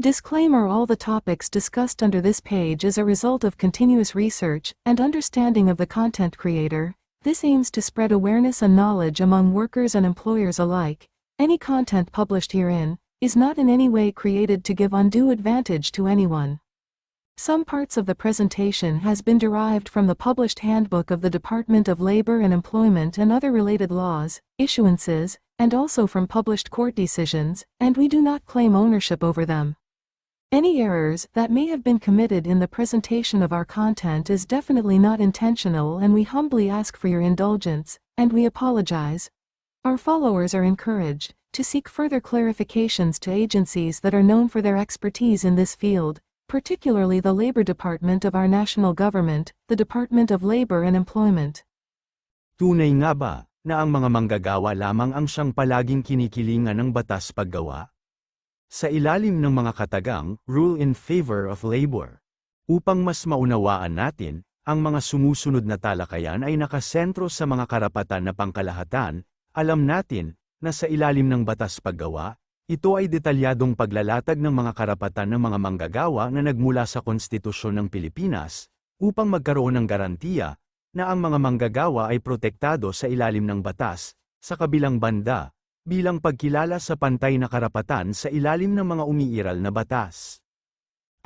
Disclaimer All the topics discussed under this page is a result of continuous research and understanding of the content creator. This aims to spread awareness and knowledge among workers and employers alike. Any content published herein is not in any way created to give undue advantage to anyone. Some parts of the presentation has been derived from the published Handbook of the Department of Labor and Employment and other related laws, issuances, and also from published court decisions, and we do not claim ownership over them. Any errors that may have been committed in the presentation of our content is definitely not intentional and we humbly ask for your indulgence, and we apologize. Our followers are encouraged to seek further clarifications to agencies that are known for their expertise in this field, particularly the Labor Department of our national government, the Department of Labor and Employment. Tunay nga ba na ang mga manggagawa lamang ang siyang palaging kinikilingan ng batas paggawa? Sa ilalim ng mga katagang, rule in favor of labor. Upang mas maunawaan natin, ang mga sumusunod na talakayan ay nakasentro sa mga karapatan na pangkalahatan, alam natin, na sa ilalim ng batas paggawa, ito ay detalyadong paglalatag ng mga karapatan ng mga manggagawa na nagmula sa konstitusyon ng Pilipinas, upang magkaroon ng garantiya, na ang mga manggagawa ay protektado sa ilalim ng batas, sa kabilang banda, bilang pagkilala sa pantay na karapatan sa ilalim ng mga umiiral na batas.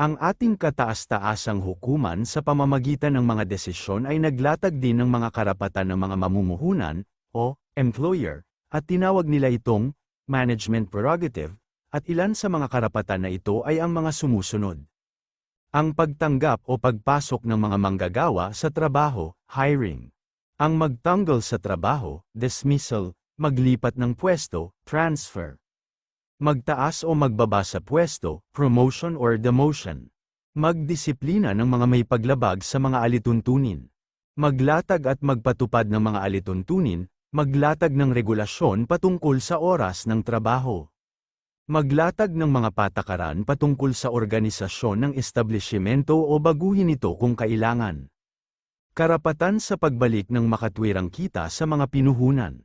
Ang ating kataas-taasang hukuman sa pamamagitan ng mga desisyon ay naglatag din ng mga karapatan ng mga mamumuhunan, o employer, at tinawag nila itong management prerogative, at ilan sa mga karapatan na ito ay ang mga sumusunod. Ang pagtanggap o pagpasok ng mga manggagawa sa trabaho, hiring. Ang magtanggal sa trabaho, dismissal, maglipat ng pwesto, transfer. Magtaas o magbaba sa pwesto, promotion or demotion. Magdisiplina ng mga may paglabag sa mga alituntunin. Maglatag at magpatupad ng mga alituntunin, maglatag ng regulasyon patungkol sa oras ng trabaho. Maglatag ng mga patakaran patungkol sa organisasyon ng establishmento o baguhin ito kung kailangan. Karapatan sa pagbalik ng makatwirang kita sa mga pinuhunan.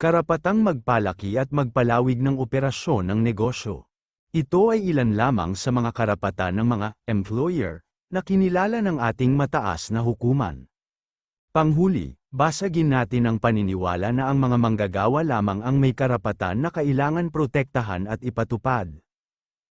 Karapatang magpalaki at magpalawig ng operasyon ng negosyo. Ito ay ilan lamang sa mga karapatan ng mga employer na kinilala ng ating mataas na hukuman. Panghuli, basagin natin ang paniniwala na ang mga manggagawa lamang ang may karapatan na kailangan protektahan at ipatupad.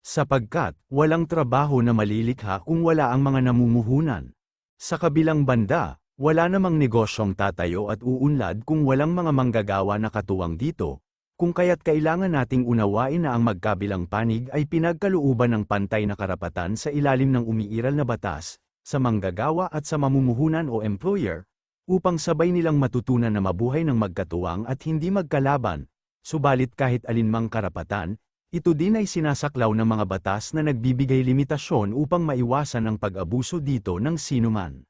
Sapagkat, walang trabaho na malilikha kung wala ang mga namumuhunan. Sa kabilang banda, wala namang negosyong tatayo at uunlad kung walang mga manggagawa na katuwang dito, kung kaya't kailangan nating unawain na ang magkabilang panig ay pinagkalooban ng pantay na karapatan sa ilalim ng umiiral na batas, sa manggagawa at sa mamumuhunan o employer, upang sabay nilang matutunan na mabuhay ng magkatuwang at hindi magkalaban, subalit kahit alinmang karapatan, ito din ay sinasaklaw ng mga batas na nagbibigay limitasyon upang maiwasan ang pag-abuso dito ng sinuman.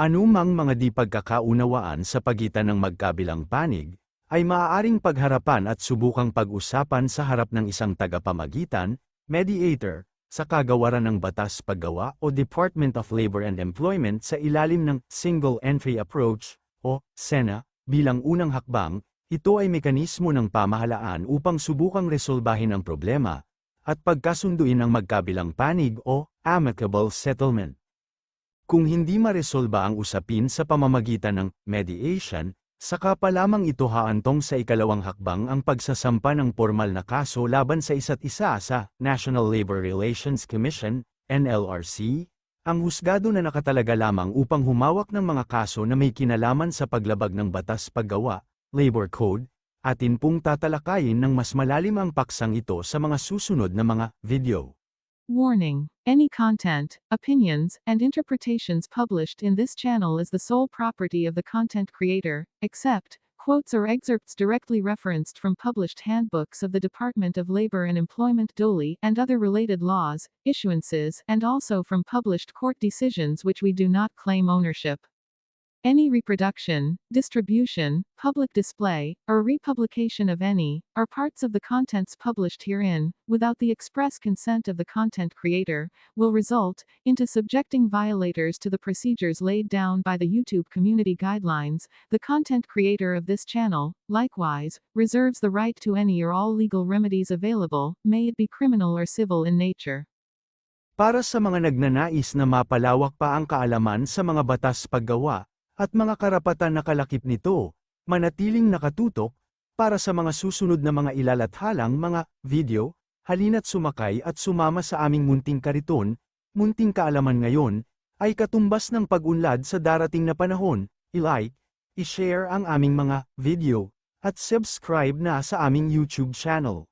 Anumang mga di pagkakaunawaan sa pagitan ng magkabilang panig, ay maaaring pagharapan at subukang pag-usapan sa harap ng isang tagapamagitan, mediator, sa kagawaran ng batas paggawa o Department of Labor and Employment sa ilalim ng Single Entry Approach, o SENA, bilang unang hakbang, ito ay mekanismo ng pamahalaan upang subukang resolbahin ang problema, at pagkasunduin ang magkabilang panig o amicable settlement. Kung hindi maresolba ang usapin sa pamamagitan ng mediation, saka pa lamang ito haantong sa ikalawang hakbang ang pagsasampa ng formal na kaso laban sa isa't isa sa National Labor Relations Commission, NLRC, ang husgado na nakatalaga lamang upang humawak ng mga kaso na may kinalaman sa paglabag ng batas paggawa, Labor Code, atin pong tatalakayin ng mas malalim ang paksang ito sa mga susunod na mga video. Warning Any content, opinions, and interpretations published in this channel is the sole property of the content creator, except quotes or excerpts directly referenced from published handbooks of the Department of Labor and Employment DOLE and other related laws, issuances, and also from published court decisions which we do not claim ownership. Any reproduction, distribution, public display, or republication of any, or parts of the contents published herein, without the express consent of the content creator, will result into subjecting violators to the procedures laid down by the YouTube community guidelines. The content creator of this channel, likewise, reserves the right to any or all legal remedies available, may it be criminal or civil in nature. Para sa mga nagnanais na mapalawak pa ang kaalaman sa mga batas paggawa, at mga karapatan na kalakip nito, manatiling nakatutok, para sa mga susunod na mga ilalathalang mga video, halina't sumakay at sumama sa aming munting kariton, munting kaalaman ngayon, ay katumbas ng pag-unlad sa darating na panahon, i-like, i-share ang aming mga video, at subscribe na sa aming YouTube channel.